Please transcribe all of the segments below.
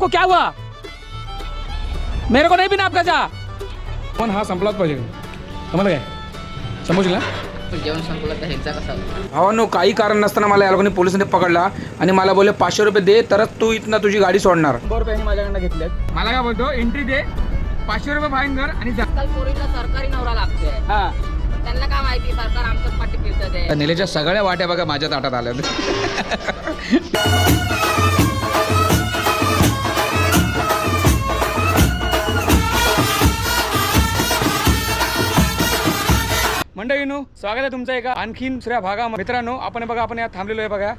आपको क्या हुआ? मेरे को नहीं पीना आपका चहा। पण हा संपलाच पाहिजे. समजलं काय? समजलं ना? जेवण संपलं तर ह्यांचा कसा भावानो काही कारण नसताना मला या लोकांनी पोलिसांनी पकडला आणि मला बोलले पाचशे रुपये दे तरच तू इथनं तुझी गाडी सोडणार. शंभर रुपये माझ्याकडनं घेतलेत. मला काय बोलतो एंट्री दे पाचशे रुपये फाईन कर आणि जा. आजकाल पोरीला सरकारी नवरा लागतोय. हा. पण त्यांना काय माहिती सरकार आमच्याच पाठी फिरतं निलेच्या सगळ्या वाट्या बघा माझ्या ताटात आल्या मंडळीनो स्वागत आहे तुमचं एका आणखीन दुसऱ्या भागामध्ये. मित्रांनो आपण बघा आपण या थांबलेलो आहे बघा.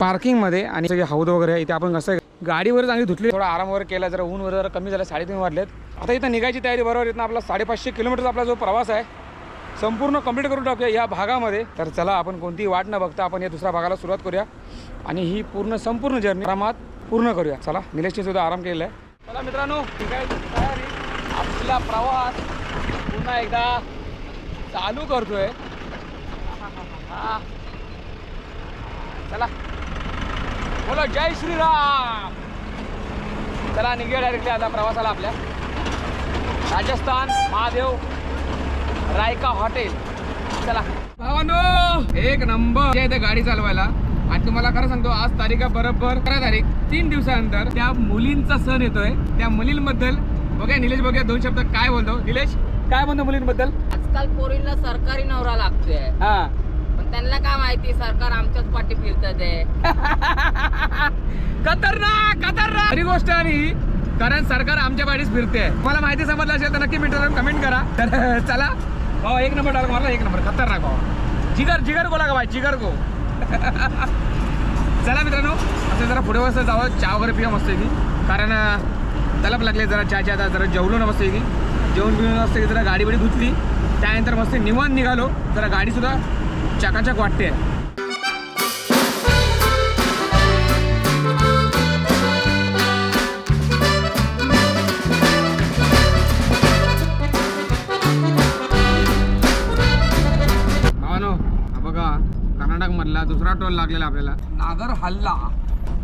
पार्किंगमध्ये आणि सगळे हौद वगैरे आहे. इथे आपण कसं गाडीवर चांगली धुतली थोडा आराम वगैरे केला जरा ऊन वगैरे कमी झालं साडेतीन वाजलेत. आता इथं निघायची तयारी बरोबर इथं आपला साडेपाचशे किलोमीटरचा आपला जो प्रवास आहे संपूर्ण कंप्लीट करून टाकूया या भागामध्ये. तर चला आपण कोणतीही वाट न बघता आपण या दुसऱ्या भागाला सुरुवात करूया. आणि ही पूर्ण संपूर्ण जर्नी आरामात पूर्ण करूया. चला निलेशने सुद्धा आराम केलेला आहे. चला मित्रांनो निघायची तयारी. आपला प्रवास पुन्हा एकदा चालू करतोय. हा. चला. बोला जय श्रीराम. चला निघूया डायरेक्टली आता प्रवासाला आपल्या. राजस्थान महादेव रायका हॉटेल. चला. भावानो एक नंबर. इथे गाडी चालवायला. आणि तुम्हाला खरं सांगतो आज तारीख आहे बरोबर अकरा तारीख. तीन दिवसानंतर त्या मुलींचा सण येतोय. त्या मुलींबद्दल बघा निलेश बघा दोन शब्द काय बोलतो. निलेश काय म्हणतो मुलींबद्दल? आजकाल पोरीला सरकारी नवरा लागतोय. हा. पण त्यांना काय माहिती सरकार आमच्याच पाठी फिरतं ते. खतरनाक खतरनाक. खरी गोष्ट आणि कारण सरकार आमच्या पाठीच फिरते मला माहिती समजलं असेल तर नक्की मिनिट कमेंट करा. तर चला. भाऊ एक नंबर डाल मला एक नंबर. खतरनाक भाऊ जिगर जिगर को लागा भाई? जिगर को चला मित्रांनो असं जरा पुढे वाजता जावं. चहा वगैरे पिवा मस्त की कारण तलप लागले जरा चहाच्या आता जरा जेवलो ना मस्त की जेवण पिऊन मस्त की जरा गाडी बिडी धुतली. त्यानंतर मस्त निवांत निघालो. जरा गाडी सुद्धा चकाचक वाटते भावानो बघा कर्नाटक मधला दुसरा टोल लागलेला आपल्याला. नागर हल्ला.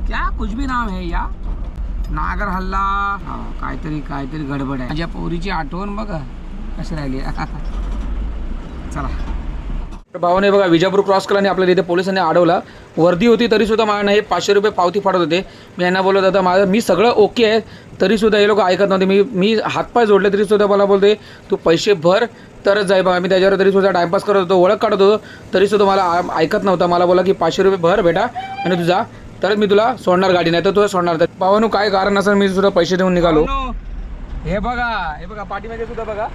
क्या कुछ भी नाम है या? नागर हल्ला. हा, काहीतरी काहीतरी गडबड आहे. माझ्या पोरीची आठवण बघा. कशी राहिली? चला. भावाने बघा विजापूर क्रॉस केला आणि आपल्याला इथे पोलिसांनी अडवला. वर्दी होती तरी सुद्धा मला हे पाचशे रुपये पावती फाडत होते. मी यांना बोलत होता माझं मी सगळं ओके आहे तरी सुद्धा हे लोक ऐकत नव्हते. मी मी हातपाय जोडले तरी सुद्धा मला बोलते तू पैसे भर तरच जाय बघा मी त्याच्यावर तरी सुद्धा टाइमपास करत होतो ओळख काढत होतो. तरी सुद्धा मला ऐकत नव्हता. मला बोला की पाचशे रुपये भर बेटा आणि तू जा तरच मी तुला सोडणार गाडी नाही तर तुला सोडणार. तर भावानू काय कारण असेल मी सुद्धा पैसे देऊन निघालो. हे बघा हे बघा पाठीमागे सुद्धा बघा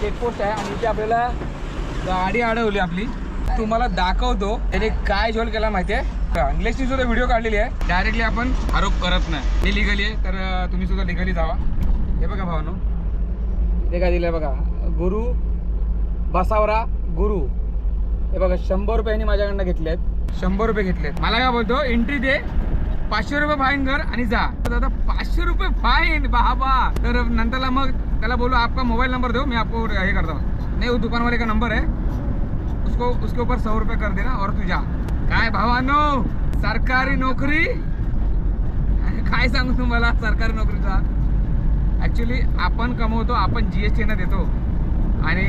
चेकपोस्ट आहे. आणि इथे आपल्याला गाडी अडवली आपली. तुम्हाला दाखवतो. त्याने काय झोल केला माहितीये? इंग्लिशची सुद्धा व्हिडिओ काढलेली आहे. डायरेक्टली आपण आरोप करत नाही. हे लिगली आहे तर तुम्ही सुद्धा लिगली जावा. हे बघा भावानो. ते काय दिलंय बघा. गुरु बसावरा गुरु. हे बघा शंभर रुपयांनी माझ्याकडनं घेतले आहेत शंभर रुपये घेतलेत. मला काय बोलतो? एंट्री दे. पाचशे रुपये फाईन कर आणि जा. तर दादा पाचशे रुपये फाईन बाबा. तर नंतरला मग त्याला बोलू आपका मोबाईल नंबर देऊ. मी आपको हे करता. नहीं वो दुकान वाले का नंबर है। उसको उसके ऊपर सौ रुपये कर देना और तू जा। काय भावानो सरकारी नोकरी? काय सांगू तुम्हाला सरकारी नोकरीचा? ॲक्च्युली आपण कमवतो आपण जी एस टीनं देतो. आणि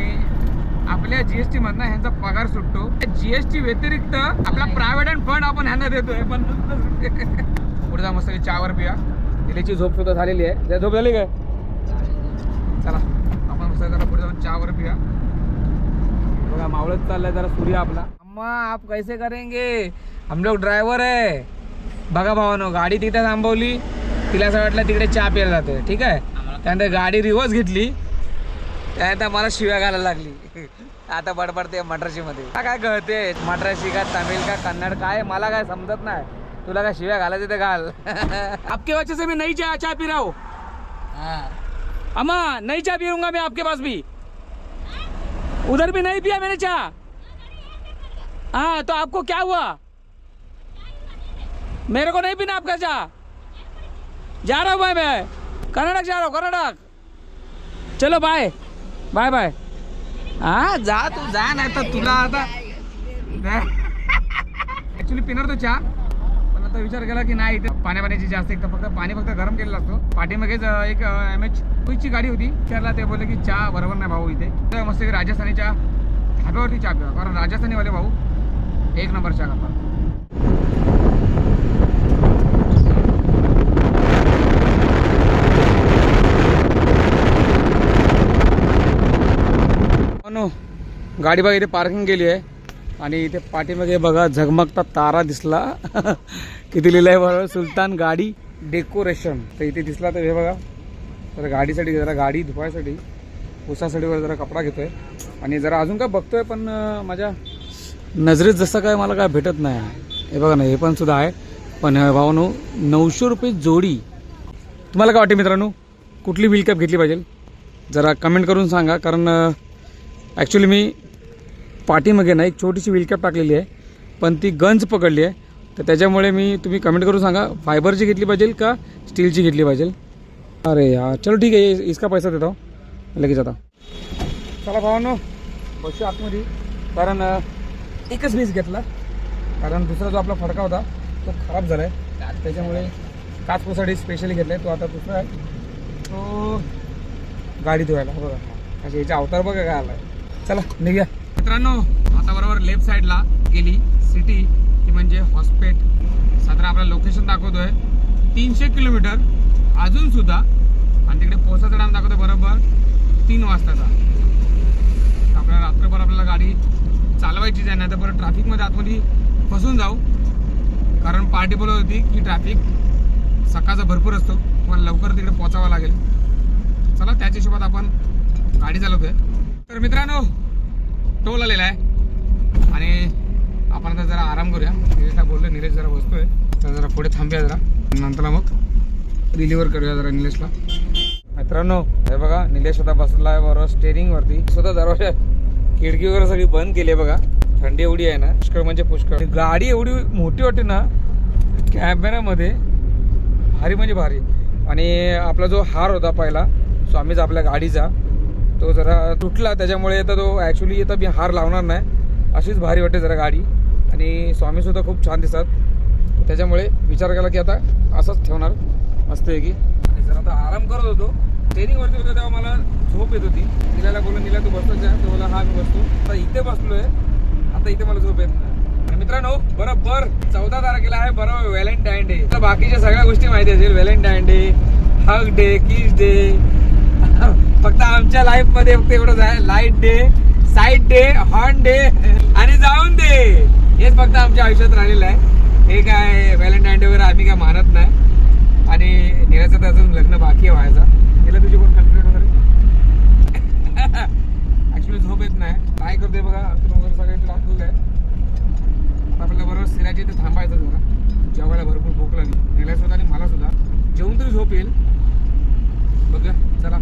आपल्या जी एस टी मधनं ह्यांचा पगार सुटतो. जी एस टी व्यतिरिक्त आपला प्रायव्हेट अँड फंड आपण ह्यांना देतोय. पण पुढे जा मस्त चहावर पिया. दिलेची झोप सुद्धा झालेली आहे. झोप झाली काय? चला आपण मस्त पुढे जाऊन चहावर पिया. बघा मावळत चाललाय जरा सूर्य आपला. अम्मा आप कैसे करेंगे? हम लोग ड्रायव्हर आहे बघा भावानो गाडी तिथे थांबवली. तिला असं वाटलं तिकडे चहा प्यायला जातोय ठीक आहे? त्यानंतर गाडी रिव्हर्स घेतली. त्यानंतर मला शिव्या घालायला लागली. आता बडबडते मद्रासी मध्ये मला काय कळते मद्रासी का तमिळ का कन्नड काय? मला काय समजत नाही. तुला काय शिव्या घालायचे ते घाल. आपके वजह से मैं नहीं चाय चाय पी रहा हूँ। अम्मा नहीं चाय पीऊंगा मैं आपके पास भी. उधर भी नहीं पिया मैंने चाह। हाँ तो आपको क्या हुआ? मेरे को नहीं पीना आपका चाह। जा रहा हूँ भाई मैं। कर्नाटक जा रहा हूँ कर्नाटक। चलो बाय बाय बाय हा जा तू जा नाही तर तुला आता ऍक्च्युली पिणार तो चहा। आता विचार केला की नाही इथे पाण्या पाण्याची जास्त एक तर फक्त पाणी फक्त गरम केलेलं असतो. पाठीमागेच एक एम एच ची गाडी होती. त्याला ते बोलले की चहा बरोबर नाही भाऊ इथे. तर मस्त की राजस्थानीच्या धाब्यावरती चहा पिवा. कारण राजस्थानीवाले भाऊ एक नंबर चहा करतात गाडी बघा इथे पार्किंग केली आहे. आणि इथे पाठीमागे बघा झगमगता तारा दिसला. किती लिहिलं आहे बघा सुलतान गाडी डेकोरेशन. तर इथे दिसला तर हे बघा. तर गाडीसाठी जरा गाडी धुवायसाठी उसासाठी वगैरे जरा कपडा घेतोय. आणि जरा अजून काय बघतोय पण माझ्या नजरेत जसं काय मला काय भेटत नाही. हे बघा ना हे पण सुद्धा आहे. पण भावानो नऊशे रुपये जोडी. तुम्हाला काय वाटते मित्रांनो? कुठली व्हील कॅप घेतली पाहिजे? जरा कमेंट करून सांगा कारण ॲक्च्युली मी पाठीमागे ना एक छोटीशी व्हील कॅप टाकलेली आहे पण ती गंज पकडली आहे. तर त्याच्यामुळे मी तुम्ही कमेंट करून सांगा फायबरची घेतली पाहिजे का स्टीलची घेतली पाहिजे? अरे यार चलो ठीक आहे इसका पैसा देतो लगेच आता चला भावांनो बसू आतमध्ये. कारण एकच पीस घेतला. कारण दुसरा जो आपला फडका होता तो खराब झाला आहे त्याच्यामुळे काच पोसाठी स्पेशली घेतला आहे. तो आता दुसरा आहे. तो गाडी धुवायला बघा. अच्छा याच्या अवतार बघा काय आला चला निघ्या. मित्रांनो आता बरोबर लेफ्ट साईडला गेली सिटी ती म्हणजे हॉस्पेट साधारण आपलं लोकेशन दाखवतोय. तीनशे किलोमीटर अजून सुद्धा आणि तिकडे पोहोचायचा टाइम दाखवतोय बरोबर तीन वाजताचा. आपल्याला रात्रभर आपल्याला गाडी चालवायचीच आहे नाही तर बरं ट्रॅफिकमध्ये आतमध्ये फसून जाऊ. कारण पार्टी बोलत होती की ट्रॅफिक सकाळचा भरपूर असतो. तुम्हाला लवकर तिकडे पोचावं लागेल. चला त्याच्या हिशोबात आपण गाडी चालवतोय. तर मित्रांनो टोल आलेला आहे. आणि आपण आता जरा आराम करूया. निलेशला बोललो निलेश जरा बसतोय. तर जरा पुढे थांबूया जरा. नंतर मग डिलिव्हर करूया जरा निलेशला मित्रांनो हे बघा निलेश स्वतः बसला आहे बरोबर स्टेरिंग वरती. स्वतः दरवाजा खिडकी वगैरे सगळी बंद केली आहे बघा. थंडी एवढी आहे ना. पुष्कळ म्हणजे पुष्कळ. गाडी एवढी मोठी वाटते ना कॅमेऱ्यामध्ये भारी म्हणजे भारी. आणि आपला जो हार होता पहिला स्वामीचा आपल्या गाडीचा. तो जरा तुटला त्याच्यामुळे आता तो ॲक्च्युली आता मी हार लावणार नाही. अशीच भारी वाटते जरा गाडी. आणि स्वामीसुद्धा खूप छान दिसतात. त्याच्यामुळे विचार केला की आता असंच ठेवणार. मस्त आहे की. आणि जर आता आराम करत होतो. ट्रेनिंगवरती होतो तेव्हा मला झोप येत होती. निलाला बोलून निला तू बसतोच आहे तो बोला हा मी बसतो. आता इथे बसलो आहे आता इथे मला झोप येत नाही. आणि मित्रांनो बरोबर चौदा तारखेला आहे बरोबर व्हॅलेंटाईन डे. तर बाकीच्या सगळ्या गोष्टी माहिती असेल. Valentine day hug day kiss day फक्त आमच्या लाईफमध्ये फक्त एवढंच आहे. Light day side day horn day आणि जाऊन दे. हेच फक्त आमच्या आयुष्यात राहिलेलं आहे. हे काय व्हॅलेंटाईन डे वगैरे आम्ही काय मानत नाही. आणि नीलाचं तर अजून लग्न बाकी आहे व्हायचा. तिला तुझी कोण कल्पना वगैरे? ऍक्च्युली झोप येत नाही. काय करते बघा. आपण वगैरे सगळे दाखवलं आहे आपल्याला बरोबर सिराच्या इथे थांबायचं जरा. जेवायला भरपूर भूक लागली. निला सुद्धा आणि मला सुद्धा. जेवून तरी झोप येईल. बघूया. चला.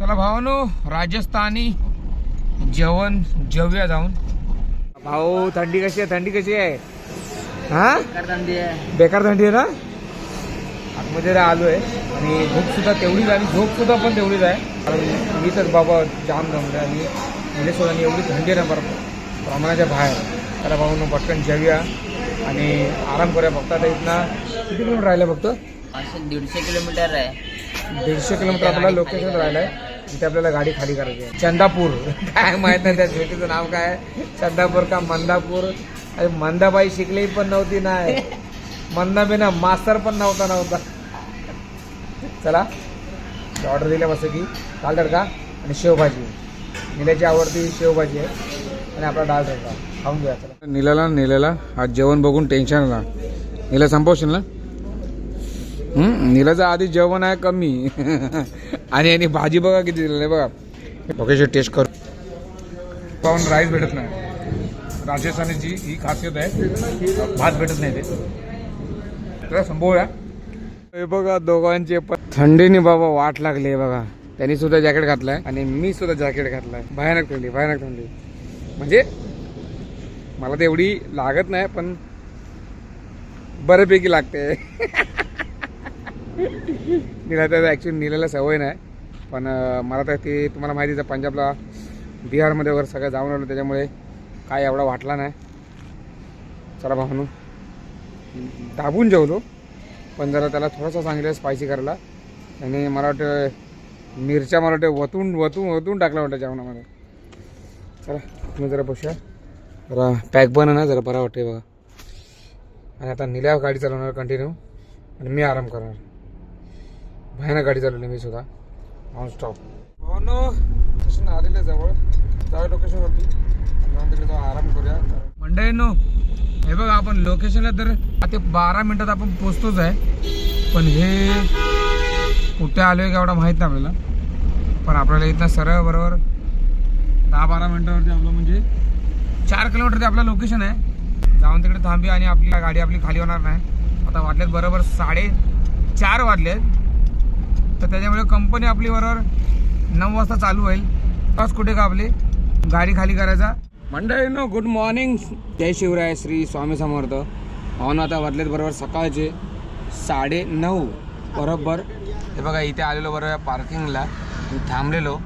चला भावानो राजस्थानी जेवण जेवूया जाऊन. भाऊ थंडी कशी आहे? थंडी कशी आहे? हा? बेकार थंडी आहे. ना? आतमध्ये आलो आहे आणि भूक सुद्धा तेवढीच आहे आणि झोप सुद्धा पण तेवढीच आहे. कारण मी तर बाबा जाम जमले आणि म्हणजे सुद्धा एवढी थंडी आहे ना बरं प्रमाणाच्या बाहेर. तर भाऊ पटकन जेवूया आणि आराम करूया. फक्त आता इथनं किती किलोमीटर राहिलं फक्त? दीडशे किलोमीटर आहे. दीडशे किलोमीटर आपल्याला लोकेशन राहिलंय. तिथे आपल्याला गाडी खाली करायची आहे. चंदापूर. काय माहीत नाही त्या सिटीचं नाव काय आहे? चंदापूर का मंदापूर? अरे मंदाबाई शिकली पण नव्हती नाही. मंदाबी ना मास्तर पण नव्हता नव्हता. चला. ऑर्डर दिल्या बस की दाल तडका आणि शेवभाजी. निल्याची आवडती शेवभाजी आहे. आणि आपला डाळ तडका. खाऊन घ्या चला. निलाला निलाला. आज जेवण बघून टेन्शन आला. निला संपवशील ना? निलाचं आधी जेवण आहे कमी. आणि आणि भाजी बघा किती दिलेली बघा. ओकेची टेस्ट कर. पाहून राईस भेटत नाही. राजस्थानीची ही खासियत आहे. भात भेटत नाही ते. संभवूया हे बघा दोघांचे पण. थंडीने बाबा वाट लागली बघा. त्यांनी सुद्धा जॅकेट घातलाय. आणि मी सुद्धा जॅकेट घातलाय. भयानक थंडी भयानक थंडी. म्हणजे मला तर एवढी लागत नाही पण बऱ्यापैकी लागते. नीला तर ॲक्च्युली नीलाला सवय नाही. पण मला तर ते तुम्हाला माहितीच आहे पंजाबला बिहारमध्ये वगैरे सगळं जाऊन आलो त्याच्यामुळे काय एवढा वाटला नाही. चला भावनू दाबून जेवलो पण जरा त्याला थोडासा सांगितलं स्पायसी करायला. आणि मला वाटतं मिरच्या मला वाटतं वतून वतून वतून टाकला वाटतं जेवणामध्ये. चला तुम्ही जरा बसूया. जरा पॅक बन ना जरा बरा वाटते बघा. आणि आता निल्या गाडी चालवणार कंटिन्यू आणि मी आराम करणार. भयानक गाडी चालवली मी सुद्धा. ऑन स्टॉप हो नो स्टेशन आलेलं जवळ. जाऊया लोकेशनवरती जाऊन तिकडे जाऊ आराम करूया. मंडळी नो हे बघा आपण लोकेशनला तर आता बारा मिनिटात आपण पोचतोच आहे. पण हे कुठे आलोय का एवढा माहीत नाही आपल्याला. पण आपल्याला इथं सरळ बरोबर दहा बारा मिनिटावरती आपलं म्हणजे चार किलोमीटर ते आपलं लोकेशन आहे. जाऊन तिकडे थांबी आणि आपली गाडी आपली खाली होणार नाही. आता वाटलेत बरोबर साडे चार वाजलेत. तर त्याच्यामुळे कंपनी आपली बरोबर नऊ वाजता चालू होईल. बस कुठे का आपली? गाडी खाली करायचा. मंडळी नो गुड मॉर्निंग जय शिवराय श्री स्वामी समर्थ. हो पाहून आता वाजलेत बरोबर सकाळचे साडे नऊ. बरोबर. हे बघा इथे आलेलो बरोबर पार्किंगला थांबलेलो.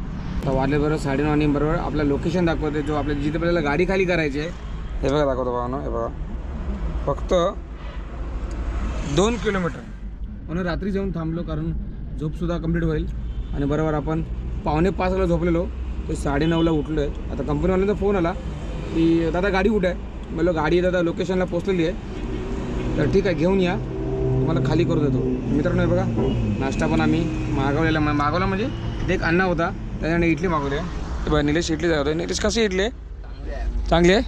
तर वाजले बरोबर साडेनऊ आणि बरोबर आपलं लोकेशन दाखवते जो आपल्या जिथे आपल्याला गाडी खाली करायची आहे. हे बघा दाखवतो भावनो हो हे बघा. फक्त दोन किलोमीटर. म्हणून रात्री जाऊन थांबलो कारण झोपसुद्धा कंप्लीट होईल. आणि बरोबर आपण पावणे पाचला झोपलेलो. ते साडेनऊला उठलो आहे आता कंपनीवाल्यांचा फोन आला की दादा गाडी कुठे आहे? म्हणलं गाडी दादा लोकेशनला पोचलेली आहे. तर ठीक आहे घेऊन या. तुम्हाला खाली करू देतो. मित्रांनो बघा. नाश्ता पण आम्ही मागवलेला मागवला म्हणजे एक अण्णा होता. त्याच्याने इडली मागवली आहे. बघा निलेश इडली जातो निलेश कशी इडली आहे? चांगली आहे?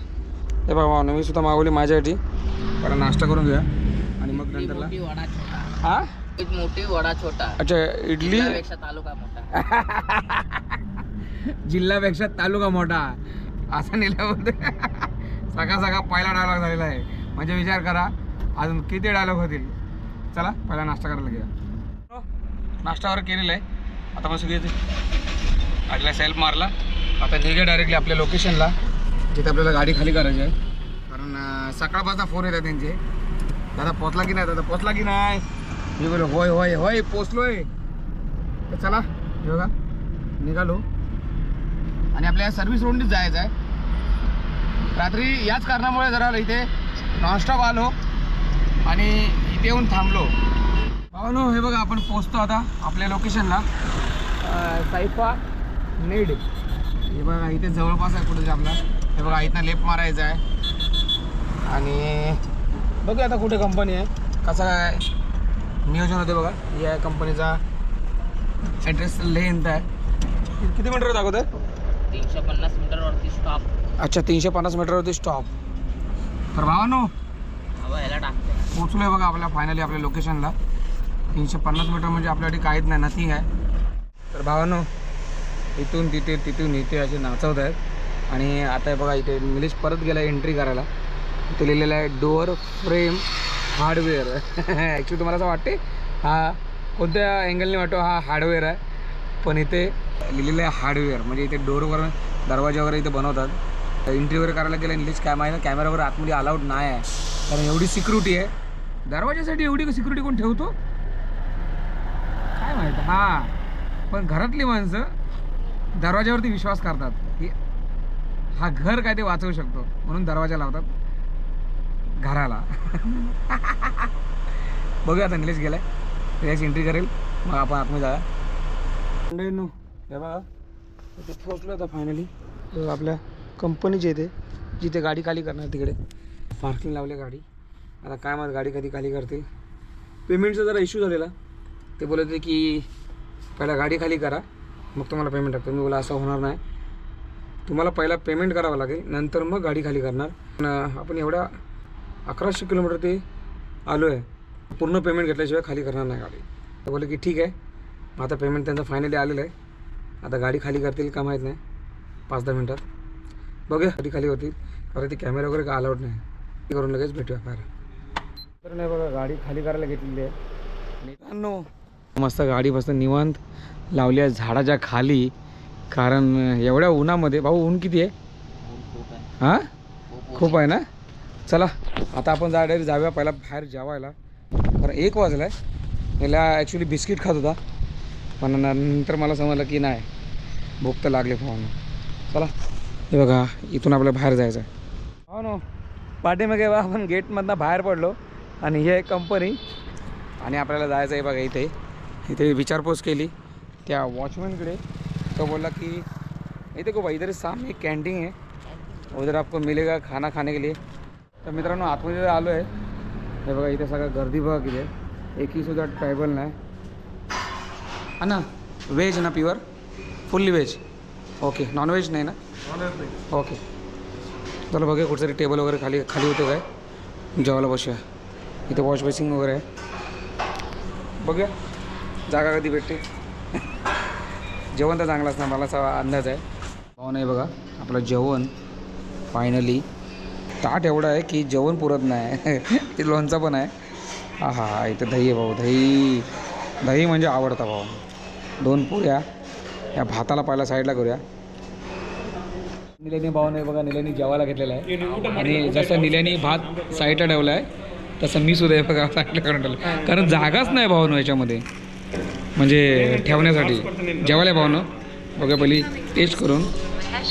हे बघा मी सुद्धा मागवली माझ्यासाठी. पहिला नाश्ता करून घ्या आणि मग नंतरला हा? एक मोठी वडा छोटा. अच्छा इडली? तालुका मोठा. जिल्ह्यापेक्षा तालुका मोठा. असा नेला होते. सकाळ सकाळ पहिला डायलॉग झालेला आहे. म्हणजे विचार करा अजून किती डायलॉग होतील? चला पहिला नाश्ता करायला घ्या नाश्ता वगैरे केलेला आहे. आता मग सगळे गाडीला सेल्फ मारला. आता निघे डायरेक्टली आपल्या लोकेशनला जिथे आपल्याला गाडी खाली करायची आहे. कारण सकाळपासून फोन येतात त्यांचे. दादा पोचला की नाही? दादा पोचला की नाही? मी बोलो होय होय होय पोचलोय. तर चला हे बघा निघालो. आणि आपल्या सर्व्हिस रोडनीच जायचं आहे. रात्री याच कारणामुळे जरा इथे नॉनस्टॉप आलो आणि इथे येऊन थांबलो. पाहुनो हे बघा आपण पोचतो आता आपल्या लोकेशनला सायफा नेड. हे बघा इथे जवळपास आहे कुठे आपला. हे बघा इथनं लेप मारायचा आहे. आणि बघूया आता कुठे कंपनी आहे कसं काय नियोजन होते बघा. या कंपनीचा ॲड्रेस लेंथ आहे. किती मीटर दाखवत आहे तीनशे पन्नास मीटर वरती स्टॉप अच्छा तीनशे पन्नास मीटरवरती स्टॉप तर भावानो ह्याला टाकते पोचलोय बघा आपल्या फायनली आपल्या लोकेशनला तीनशे पन्नास मीटर म्हणजे आपल्यासाठी काहीच नाही नथिंग आहे. तर भावानो इथून तिथे तिथून इथे असे नाचवत आहेत. आणि आता हे बघा इथे निलेश परत गेला एंट्री करायला. इथे लिहिलेलं आहे डोअर फ्रेम हार्डवेअर. ॲक्च्युली तुम्हाला असं वाटते हा कोणत्या अँगलने वाटतो हा हार्डवेअर आहे? पण इथे लिहिलेलं आहे हार्डवेअर. म्हणजे इथे डोरवर दरवाजा वगैरे इथे बनवतात. इंटरव्ह्यू वगैरे करायला गेलं इंग्लिश काय माहिती कॅमेरा आतमध्ये अलाउड नाही आहे. कारण एवढी सिक्युरिटी आहे. दरवाजासाठी एवढी सिक्युरिटी कोण ठेवतो? काय माहिती? हा. पण घरातली माणसं दरवाजावरती विश्वास करतात की हा घर काय ते वाचवू शकतो. म्हणून दरवाजा लावतात. घराला. बघूया आता निलेश गेलाय. निलेश एंट्री करेल. मग आपण आतमध्ये जाऊया. हे बघा. इथे पोचलो आता फायनली आपल्या कंपनीचे इथे जिथे गाडी खाली करणार तिकडे. पार्किंग लावले गाडी. आता काय माहीत गाडी कधी खाली करते पेमेंटचा जरा इश्यू झालेला. ते बोलत होते की पहिला गाडी खाली करा. मग तुम्हाला पेमेंट टाकतो. मी बोला असं होणार नाही. तुम्हाला पहिला पेमेंट करावं लागेल. नंतर मग गाडी खाली करणार. पण आपण एवढ्या अकराशे किलोमीटर ते आलो आहे पूर्ण पेमेंट घेतल्याशिवाय खाली करणार नाही गाडी. ते बोलले की ठीक आहे. मग आता पेमेंट त्यांचं फायनली आलेलं आहे. आता गाडी खाली करतील का माहीत नाही. पाच दहा मिनटात. बघूया गाडी खाली होतील. कारण ती कॅमेरा वगैरे का अलाउड नाही. ते करून लगेच भेटूया बाहेर. तर नाही बघा गाडी खाली करायला घेतलेली आहे. मित्रांनो मस्त गाडी मस्त निवांत लावली आहे झाडाच्या खाली. कारण एवढ्या उन्हामध्ये भाऊ ऊन किती आहे? हां? खूप आहे ना? चला आता आपण जा डायरेक्ट जाऊया पहिला बाहेर जेवायला. कारण एक वाजला आहे याला ॲक्च्युली बिस्किट खात होता. पण नंतर मला समजलं की नाही भूक तर लागली फोन चला हे बघा इथून आपल्याला बाहेर जायचं आहे हो नो पाठीमागे बा आपण गेटमधनं बाहेर पडलो. आणि ही आहे कंपनी आणि आपल्याला जायचं आहे बघा इथे. इथे विचारपूस केली. त्या वॉचमॅनकडे तो बोला कि इथे देखो भाई इधर सामने एक कॅन्टीन आहे. उधर आपको मिलेगा खाना खाने के लिए. तर मित्रांनो आतमध्ये आलो आहे हे बघा इथे सगळं गर्दी बघा किती एकही सुद्धा ट्रायबल नाही. हा ना? व्हेज ना pure fully veg okay non veg नाही ना? ओके चला बघूया कुठेतरी टेबल वगैरे खाली खाली होतो काय. जेवायला बसूया. इथे वॉश बेसिंग वगैरे आहे. बघूया. जागा कधी भेटते. जेवण तर चांगलं असणार मला असा अंदाज आहे. पाहून नाही बघा. आपलं जेवण फायनली ताट एवढं आहे की जेवण पुरत नाही. ते लोणचं पण आहे. हा हा हा इथं दही आहे भाऊ दही. दही म्हणजे आवडता भाऊ. दोन पुऱ्या या भाताला पाहिला साईडला करूया. निलेनी भाऊ बघा निलेनी जेवायला घेतलेला आहे. आणि जसं निलेनी भात साईडला ठेवला आहे तसं मी सुद्धा हे बघा साईडला करून ठेवलं कारण जागाच नाही भावनो याच्यामध्ये. म्हणजे ठेवण्यासाठी. जेवायला भावनो बघा पहिली टेस्ट करून.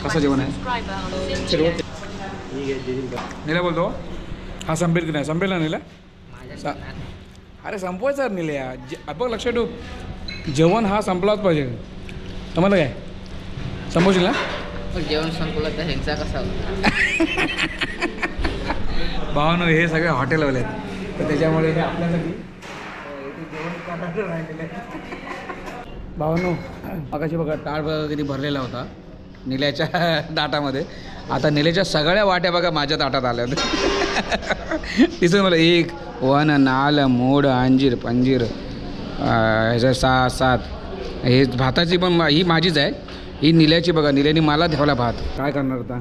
कसं जेवण आहे? निला बोलतो हा. संपेल की नाही? संपेल ना निला? सा- अरे संपवायचा निल्या जे बघ लक्षात ठेव. जेवण हा संपलाच पाहिजे. समजलं काय? संपवशील ना? जेवण संपलं तर ह्यांचा कसा होता भावानं हे सगळे हॉटेलवाले आहेत. तर त्याच्यामुळे हे आपल्यासाठी अं, इथे जेवण करायला राहिलेलं आहे भावानो मगाशी बघा टाळ बघा किती भरलेला होता. निल्याच्या ताटामध्ये. आता निल्याच्या सगळ्या वाट्या बघा माझ्या ताटात आल्या होत्या तिथं मला एक वन नाल मोड अंजीर पंजीर अं, ह्याच्या सहा सात. हे भाताची पण मा- ही माझीच आहे. ही निल्याची बघा निल्याने मला ठेवला भात. काय करणार आता?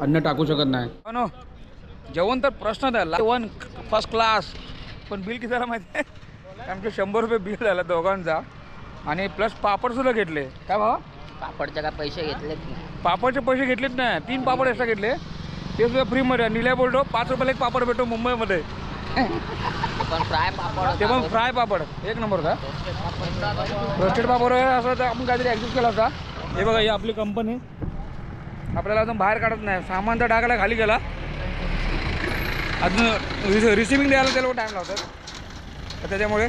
अन्न टाकू शकत नाही. नो जेवण तर प्रश्न झाला वन फर्स्ट क्लास पण बिल किती झालं माहिती आहे? आमचे शंभर रुपये बिल झालं दोघांचा. आणि प्लस पापडसुद्धा घेतले. काय भावा? पापडचे काय पैसे घेतलेत नाही. पापडचे पैसे घेतलेच नाही. तीन पापड एक्स्ट्रा घेतले. ते सुद्धा फ्रीमध्ये आहे. निल्या बोलतो पाच रुपयाला एक पापड भेटतो मुंबईमध्ये. ते पण फ्राय पापड ते पण फ्राय पापड. एक नंबर होता. रोस्टेड पापड वगैरे असं तर आपण काहीतरी ॲडजस्ट केला असता. हे बघा ही आपली कंपनी आपल्याला अजून बाहेर काढत नाही. सामान तर टाकायला खाली गेला. अजून रिस रिसिविंग द्यायला त्याला टाईम लावतात तर त्याच्यामुळे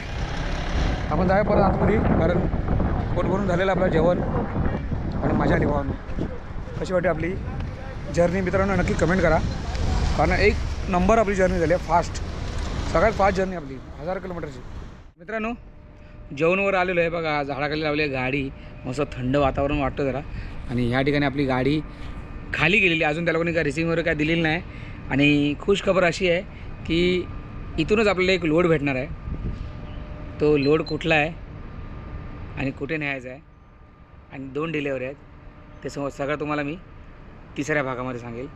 आपण जाऊया परत आतमध्ये कारण पोट भरून झालेलं आपलं जेवण. आणि मजा आली भावानं कशी वाटते आपली जर्नी मित्रांनो नक्की कमेंट करा. कारण एक नंबर आपली जर्नी झाली आहे फास्ट सगळ्यात फास्ट जर्नी आपली हजार किलोमीटरची. मित्रांनो जेवणवर आलेलो आहे बघा. झाडाखाली लावली आहे गाडी. मस्त थंड वातावरण वाटतं जरा. आणि ह्या ठिकाणी आपली गाडी खाली गेलेली आहे. अजून त्या लोकांनी काय रेसिंग वगैरे काय दिलेली नाही. आणि खुश खबर अशी आहे की इथूनच आपल्याला एक लोड भेटणार आहे. तो लोड कुठला आहे आणि कुठे न्यायचा आहे? आणि दोन डिलेवरी आहेत. ते समोर सगळं तुम्हाला मी तिसऱ्या भागामध्ये सांगेल.